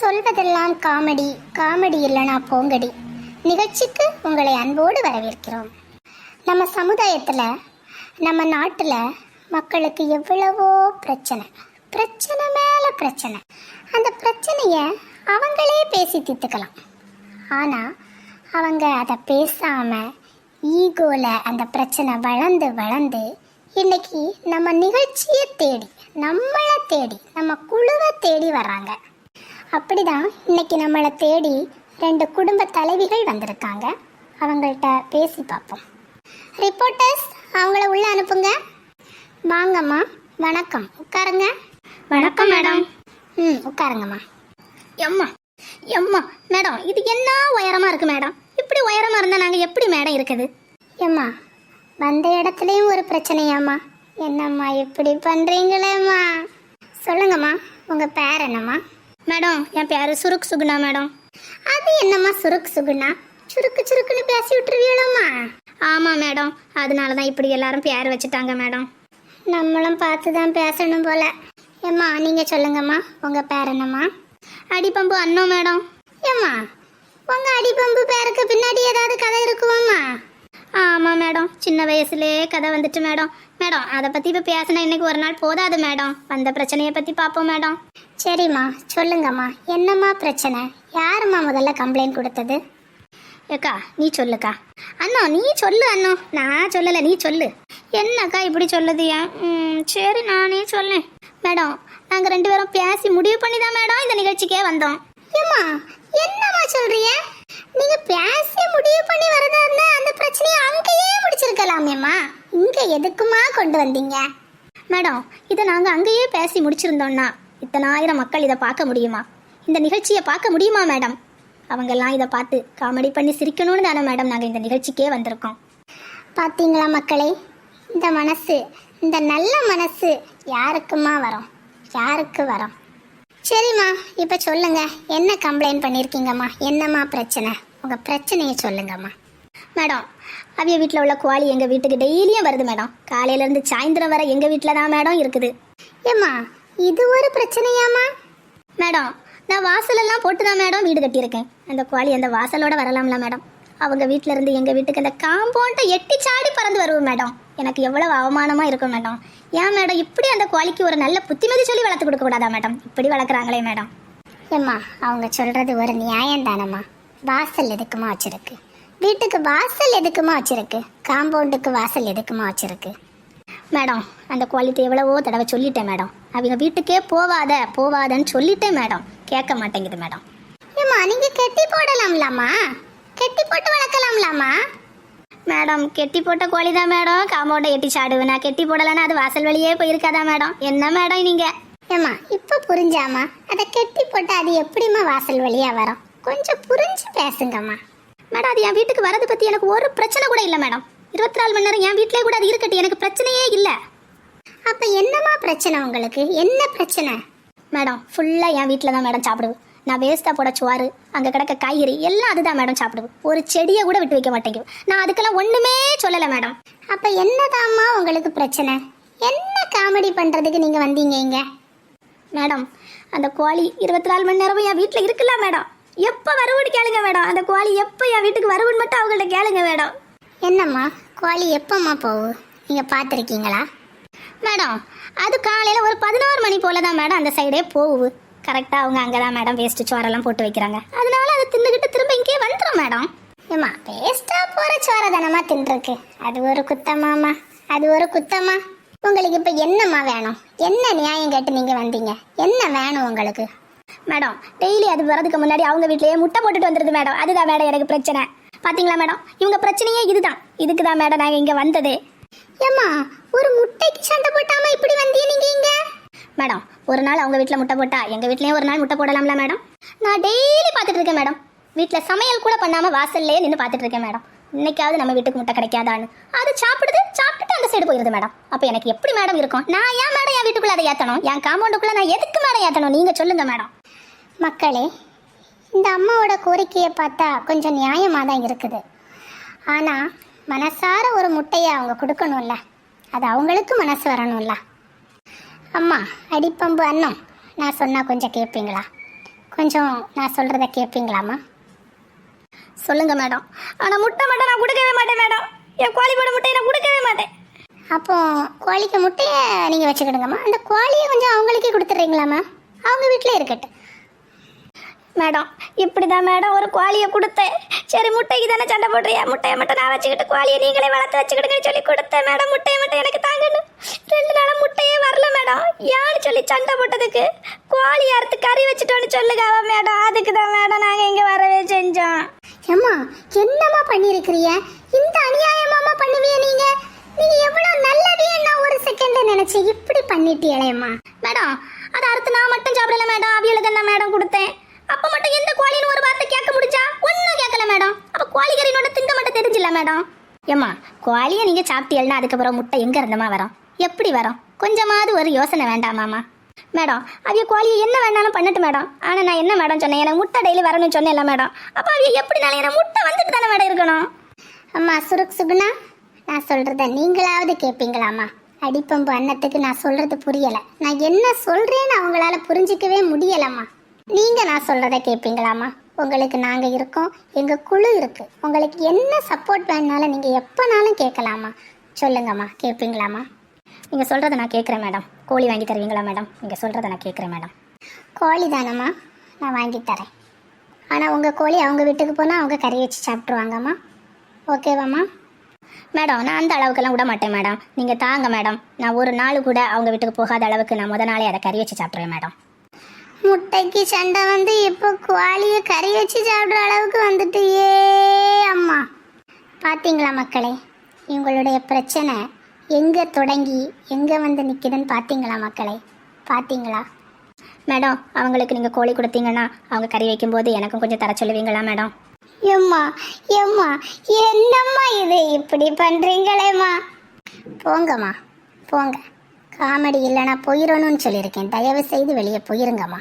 சொல்வதெல்லாம் comedy. Comedy இல்லைனா போங்கடி. நிகழ்ச்சிக்கு உங்களை அன்போடு வரவேற்கிறோம். நம்ம சமுதாயத்தில் நம்ம நாட்டில் மக்களுக்கு எவ்வளவோ பிரச்சனை. பிரச்சனை மேலே பிரச்சனை. அந்த பிரச்சனையை அவங்களே பேசி தீர்த்துக்கலாம். ஆனால் அவங்க அதை பேசாமல் ஈகோவில் அந்த பிரச்சனை வளர்ந்து வளர்ந்து இன்னைக்கு நம்ம நிகழ்ச்சியை தேடி நம்மளை தேடி நம்ம குழுவை தேடி வர்றாங்க. அப்படிதான் இன்னைக்கு நம்மளை தேடி ரெண்டு குடும்ப தலைவிகள் வந்திருக்காங்க. அவங்கள்ட்ட பேசி பார்ப்போம். ரிப்போர்ட்டர்ஸ் அவங்கள உள்ள அனுப்புங்க. வாங்கம்மா வணக்கம். உட்காருங்க. வணக்கம் மேடம். ம் உட்காருங்கம்மா. எம்மா எம்மா மேடம் இது என்ன உயரமா இருக்கு மேடம்? இப்படி உயரமா இருந்தா நாங்க எப்படி மேடம் இருக்குது? ஏம்மா வந்த இடத்துலையும் ஒரு பிரச்சனையாம்மா. என்னம்மா இப்படி பண்ணுறீங்களேம்மா சொல்லுங்கம்மா உங்கள் பேர் என்னம்மா? மேடம் என் பேர் சுருக் சுகுணா மேடம். அது என்னம்மா சுருக் சுகுணா? சுருக்கு சுருக்குன்னு பேசி விட்டுருவீங்களம்மா ஆமாம் மேடம் அதனால தான் இப்படி எல்லாரும் பேர் வச்சுட்டாங்க மேடம். நம்மளும் பார்த்து தான் பேசணும் போல. ஏம்மா நீங்கள் சொல்லுங்கம்மா உங்கள் பேர் என்னம்மா? அடிப்பம்பு அண்ணோ மேடம். ஏம்மா உங்கள் அடிப்பம்பு பேருக்கு பின்னாடி ஏதாவது கதை இருக்குமாம்மா? ஆமாம் மேடம் சின்ன வயசுலேயே கதை வந்துட்டு மேடம். மேடம் அதை பற்றி இப்போ பேசினா இன்னைக்கு ஒரு நாள் போதாது மேடம். வந்த பிரச்சனையை பற்றி பார்ப்போம் மேடம். சரிம்மா சொல்லுங்கம்மா. என்னம்மா பிரச்சனை? யாரும்மா முதல்ல கம்ப்ளைண்ட் கொடுத்தது? ஏக்கா நீ சொல்லுக்கா. அண்ணா நீ சொல்லு அண்ணா. நான் சொல்லலை நீ சொல்லு. என்னக்கா இப்படி சொல்லுது ஏன்? ம், சரி நானே சொல்லேன் மேடம் நாங்கள் ரெண்டு பேரும் பேசி முடிவு பண்ணி தான் மேடம் இந்த நிகழ்ச்சிக்கே வந்தோம். ஏம்மா என்னம்மா சொல்றீங்க? நீங்க பேசி முடிவு பண்ணி வரதா இருந்தா அந்த பிரச்சனையை அங்கேயே முடிச்சிருக்கலாமேம்மா. இங்க எதுக்குமா கொண்டு வந்தீங்க? மேடம் இதை நாங்கள் அங்கேயே பேசி முடிச்சிருந்தோம்னா. இத்தனாயிரம் மக்கள் இதை பார்க்க முடியுமா? இந்த நிகழ்ச்சியை பார்க்க முடியுமா மேடம்? அவங்கெல்லாம் இதை பார்த்து காமெடி பண்ணி சிரிக்கணும்னு தானே மேடம் நாங்கள் இந்த நிகழ்ச்சிக்கே வந்திருக்கோம். பாத்தீங்களா மக்களே? இந்த மனசு இந்த நல்ல மனசு யாருக்குமா வரும்? யாருக்கு வரும்? சரிம்மா இப்போ சொல்லுங்க. என்ன கம்ப்ளைண்ட் பண்ணியிருக்கீங்கம்மா என்னம்மா பிரச்சனை? உங்க பிரச்சனையை சொல்லுங்கம்மா. மேடம் அவிய வீட்டில் உள்ள கோழி எங்கள் வீட்டுக்கு டெய்லியும் வருது மேடம். காலையிலேருந்து சாயந்தரம் வரை எங்கள் வீட்டில் தான் மேடம் இருக்குது. ஏம்மா இது ஒரு பிரச்சனையாம்மா. மேடம் நான் வாசலெல்லாம் போட்டு தான் மேடம் வீடு கட்டியிருக்கேன். அந்த கோழி அந்த வாசலோட வரலாம்ல மேடம். அவங்க வீட்டில் இருந்து எங்கள் வீட்டுக்கு அந்த காம்பவுண்டை எட்டி சாடி பறந்து வருவோம் மேடம். எனக்கு எவ்வளவு அவமானமாக இருக்கும் மேடம். ஏன் மேடம் இப்படி அந்த கோழிக்கு ஒரு நல்ல புத்திமதி சொல்லி வளர்த்து கொடுக்க கூடாதா மேடம்? இப்படி வளர்க்குறாங்களே மேடம். ஏம்மா அவங்க சொல்றது ஒரு நியாயம் தானம்மா வாசல் எதுக்குமா வச்சிருக்கு? வீட்டுக்கு வாசல் எதுக்குமா வச்சிருக்கு? காம்பவுண்டுக்கு வாசல் எதுக்குமா வச்சிருக்கு? மேடம் அந்த குவாலிட்டி எவ்வளவோ தடவை சொல்லிட்டேன் மேடம். அவங்க வீட்டுக்கே போவாத போவாதன்னு சொல்லிட்டேன் மேடம். கேட்க மாட்டேங்குது மேடம். ஏம்மா நீங்க கெட்டி போடலாம்லாமா கெட்டி போட்டு வளர்க்கலாம்லாமா மேடம் கெட்டி போட்ட கோழி தான் மேடம்? காம்பவுண்டை எட்டி சாடுவேனா? நான் கெட்டி போடலைன்னா அது வாசல் வழியே போயிருக்காதா மேடம்? என்ன மேடம் நீங்கள் ஏம்மா இப்போ புரிஞ்சாமா அதை கெட்டி போட்டு அது எப்படிம்மா வாசல் வழியா வரும்? கொஞ்சம் புரிஞ்சு பேசுங்கம்மா. மேடம் அது என் வீட்டுக்கு வரது பற்றி எனக்கு ஒரு பிரச்சனை கூட இல்லை மேடம். இருபத்தி நாலு மணி நேரம் என் வீட்டிலே கூட அது இருக்கட்டும். எனக்கு பிரச்சனையே இல்லை. அப்போ என்னம்மா பிரச்சனை உங்களுக்கு? என்ன பிரச்சனை? மேடம் ஃபுல்லாக என் வீட்டில் தான் மேடம் சாப்பிடுவேன் நான் வேஸ்ட்டாக போட சுவாறு அங்கே கிடக்க காய்கறி எல்லாம் அதுதான் மேடம் சாப்பிடுவேன் ஒரு செடியை கூட விட்டு வைக்க மாட்டேங்குது. நான் அதுக்கெல்லாம் ஒன்றுமே சொல்லலை மேடம். அப்போ என்னதாம்மா உங்களுக்கு பிரச்சனை? என்ன காமெடி பண்ணுறதுக்கு நீங்கள் வந்தீங்க இங்கே? மேடம் அந்த கோழி இருபத்தி நாலு மணி நேரமும் என் வீட்டில் இருக்குல்ல மேடம். எப்போ வருவன்னு கேளுங்க மேடம். அந்த கோழி எப்போ என் வீட்டுக்கு வருவன்னு மட்டும் அவங்கள்ட்ட கேளுங்க மேடம். என்னம்மா கோழி எப்பம்மா போகும் நீங்கள் பார்த்துருக்கீங்களா? மேடம் அது காலையில் ஒரு பதினோரு மணி போல தான் மேடம் அந்த சைடே போகுது கரெக்டாக அவங்க அங்கே தான் மேடம் வேஸ்ட்டு சோறெல்லாம் போட்டு வைக்கிறாங்க. அதனால அதை தின்னுக்கிட்டு திரும்ப இங்கே வந்துடும் மேடம். ஏம்மா வேஸ்ட்டாக போகிற சோறை தானம்மா தின்றுருக்கு அது ஒரு குத்தமாம்மா. அது ஒரு குத்தமா. உங்களுக்கு இப்போ என்னம்மா வேணும்? என்ன நியாயம் கேட்டு நீங்கள் வந்தீங்க? என்ன வேணும் உங்களுக்கு? மேடம் டெய்லி அது வரதுக்கு முன்னாடி அவங்க வீட்லேயே முட்டை போட்டுட்டு வந்துடுது மேடம். அதுதான் மேடம் எனக்கு பிரச்சனை. பார்த்தீங்களா மேடம்? இவங்க பிரச்சனையே இதுதான். இதுக்கு தான் மேடம் நாங்கள் இங்கே வந்ததே. ஏம்மா ஒரு முட்டைக்கு சண்டை போட்டாம இப்படி வந்தீங்க நீங்கள் இங்கே? மேடம் ஒரு நாள் அவங்க வீட்டில் முட்டை போட்டா எங்கள் வீட்லேயும் ஒரு நாள் முட்டை போடலாம்ல மேடம்? நான் டெய்லி பார்த்துட்டு இருக்கேன் மேடம். வீட்டில் சமையல் கூட பண்ணாமல் வாசல்லையே நின்று பார்த்துட்டு இருக்கேன் மேடம். இன்னைக்காவது நம்ம வீட்டுக்கு முட்டை கிடைக்காதான்னு. அது சாப்பிடுது சாப்பிட்டுட்டு அந்த சைடு போயிருது மேடம். அப்போ எனக்கு எப்படி மேடம் இருக்கும்? நான் ஏன் மேடம் என் வீட்டுக்குள்ள அதை ஏற்றணும் என் காம்பவுண்டுக்குள்ளே நான் எதுக்கு மேடம் ஏற்றணும் நீங்கள் சொல்லுங்கள் மேடம். மக்களே இந்த அம்மாவோட கோரிக்கையை பார்த்தா கொஞ்சம் நியாயமாக தான் இருக்குது. ஆனால் மனசார ஒரு முட்டையை அவங்க கொடுக்கணும்ல அது அவங்களுக்கு மனசு வரணும்ல. அம்மா அடிப்பம்பு அண்ணம் நான் சொன்னால் கொஞ்சம் கேட்பீங்களா கொஞ்சம் நான் சொல்கிறத கேட்பீங்களாம்மா சொல்லுங்கள் மேடம். ஆனால் முட்டை மட்டும் நான் கொடுக்கவே மாட்டேன் மேடம். என் கோழி முட்டையை நான் கொடுக்கவே மாட்டேன். அப்போ கோழிக்கு முட்டையை நீங்கள் வச்சுக்கிடுங்கம்மா. அந்த கோழியை கொஞ்சம் அவங்களுக்கே கொடுத்துட்றீங்களாம்மா? அவங்க வீட்டில் இருக்கட்டும். மேடம் இப்படிதான் மேடம் ஒரு கோழியை கொடுத்தேன். சரி முட்டைக்கு தானே சண்டை போடுறியா? முட்டையை மட்டும் நான் வச்சுக்கிட்டு கோழியை நீங்களே வளர்த்து வச்சுக்கிடுங்கன்னு சொல்லி கொடுத்தேன் மேடம். முட்டையை மட்டும் எனக்கு தாங்கணும். ரெண்டு நாளா முட்டையே வரல மேடம். யான்னு சொல்லி சண்டை போட்டதுக்கு? கோழி அறுத்து கறி வச்சுட்டோன்னு சொல்லுகாவ மேடம். அதுக்கு தான் மேடம் நாங்கள் இங்கே வரவே செஞ்சோம். ஏம்மா என்னம்மா பண்ணியிருக்கிறீங்க? இந்த அநியாயமாம்மா பண்ணுவீங்க நீங்க? நீங்க எவ்வளவு நல்லவியே நான் ஒரு செகண்ட் நினைச்சேன் இப்படி பண்ணிட்டீங்களேம்மா? மேடம் அதை அறுத்து நான் மட்டும் சாப்பிடல மேடம். அவியலுக்கு தான் மேடம் கொடுத்தேன்? அப்போ மட்டும் எந்த கோழின்னு ஒரு வார்த்தை கேட்க முடிஞ்சா ஒன்றும் கேட்கல மேடம். அப்போ கோழிக்கறினோட திங்க மட்டும் தெரிஞ்சில்ல மேடம். ஏம்மா கோழியை நீங்கள் சாப்பிட்டீங்கன்னா அதுக்கப்புறம் முட்டை எங்கே இருந்தமா வரும்? எப்படி வரும்? கொஞ்சமாவது ஒரு யோசனை வேண்டாமாம்மா மேடம் அவிய கோழியை என்ன வேணாலும் பண்ணட்டு மேடம். ஆனால் நான் என்ன மேடம் சொன்னேன்? எனக்கு முட்டை டெய்லி வரணும்னு சொன்னேன்ல மேடம். அப்போ அவிய எப்படினாலும் எனக்கு முட்டை வந்துட்டு தானே மேடம் இருக்கணும்? அம்மா சுருக் சுகுணா நான் சொல்றத நீங்களாவது கேட்பீங்களாம்மா அடிப்பம்பு அன்னத்துக்கு நான் சொல்றது புரியல. நான் என்ன சொல்றேன்னு அவங்களால புரிஞ்சிக்கவே முடியலம்மா. நீங்க நான் சொல்றத கேட்பீங்களாம்மா உங்களுக்கு நாங்க இருக்கோம் எங்க குழு இருக்கு. உங்களுக்கு என்ன சப்போர்ட் வேணுனாலும் நீங்க எப்பனாலும் கேட்கலாமா சொல்லுங்கம்மா கேட்பீங்களாம்மா நீங்கள் சொல்கிறத நான் கேட்குறேன் மேடம். கோழி வாங்கி தருவீங்களா மேடம்? நீங்க சொல்கிறத நான் கேட்குறேன் மேடம். கோழி தானம்மா? நான் வாங்கி தரேன். ஆனால் உங்கள் கோழி அவங்க வீட்டுக்கு போனால் அவங்க கறி வச்சு சாப்பிட்ருவாங்கம்மா ஓகேவாம்மா? மேடம் நான் அந்த அளவுக்கெல்லாம் விட மாட்டேன் மேடம். நீங்கள் தாங்க மேடம். நான் ஒரு நாள் கூட அவங்க வீட்டுக்கு போகாத அளவுக்கு நான் முத நாளே அதை கறி வச்சு சாப்பிட்ருவேன் மேடம். முட்டைக்கு சண்டை வந்து இப்போ கோழியை கறி வச்சு சாப்பிட்ற அளவுக்கு வந்துட்டு ஏ அம்மா. பார்த்தீங்களா மக்களே இவங்களுடைய பிரச்சனை எங்கே தொடங்கி எங்கே வந்து நிற்குதுன்னு பார்த்தீங்களா மக்களே? பார்த்தீங்களா மேடம் அவங்களுக்கு நீங்கள் கோழி கொடுத்தீங்கன்னா அவங்க கறி வைக்கும்போது எனக்கும் கொஞ்சம் தர சொல்லுவீங்களா மேடம்? எம்மா எம்மா என்னம்மா இது? இப்படி பண்ணுறீங்களேம்மா போங்கம்மா போங்க. காமெடி இல்லைனா போயிடணும்னு சொல்லியிருக்கேன். தயவு செய்து வெளியே போயிருங்கம்மா.